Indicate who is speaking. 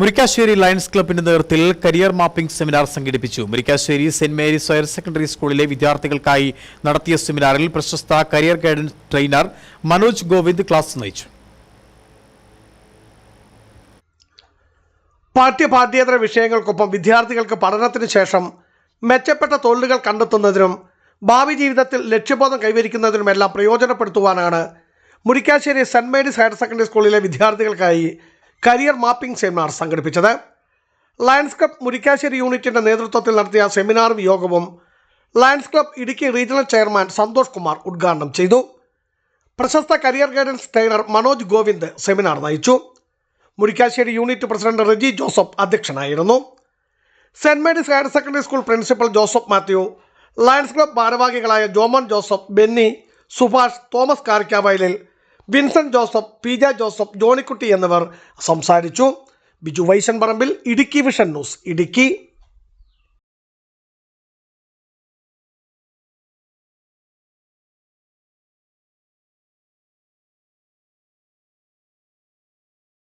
Speaker 1: Murickassery lions ക്ലബിന്റെ നേതൃത്വത്തിൽ career mapping seminar സംഘടിപ്പിച്ചു. Murickassery saint Mary's higher secondary സ്കൂളിലെ വിദ്യാർത്ഥികൾക്കായി നടത്തിയ സെമിനാറിൽ പ്രശസ്ത career guidance trainer Manoj Govind class നയിച്ചു
Speaker 2: പാഠ്യപാഠ്യേതര വിഷയങ്ങൾക്കൊപ്പം വിദ്യാർത്ഥികൾക്ക് പഠനത്തിന് ശേഷം മെച്ചപ്പെട്ട തൊഴിലുകൾ കണ്ടെത്തുന്നതിനും ഭാവി ജീവിതത്തിൽ ലക്ഷ്യബോധം കൈവരിക്കുന്നതിനുമെല്ലാം പ്രയോജനപ്പെടുത്തുവാനാണ് Murickassery saint Mary's higher secondary സ്കൂളിലെ വിദ്യാർത്ഥികൾക്കായി കരിയർ മാപ്പിംഗ് സെമിനാർ സംഘടിപ്പിച്ചത്. ലയൺസ് ക്ലബ് മുരിക്കാശ്ശേരി യൂണിറ്റിന്റെ നേതൃത്വത്തിൽ നടത്തിയ സെമിനാറും യോഗവും lions club Idukki regional chairman Santhosh Kumar ഉദ്ഘാടനം ചെയ്തു. പ്രശസ്ത career guidance trainer Manoj Govind seminar നയിച്ചു. Murikkassery unit president Reji Joseph അധ്യക്ഷനായിരുന്നു. Saint Mary's higher secondary school principal Joseph Mathew lions club ഭാരവാഹികളായ Jomon Joseph Benny Subhash Thomas Karikkavayalil Vincent Joseph P J Joseph Johnykutty എന്നിവർ സംസാരിച്ചു. Biju Vaishan Parambil Idukki vision news Idukki.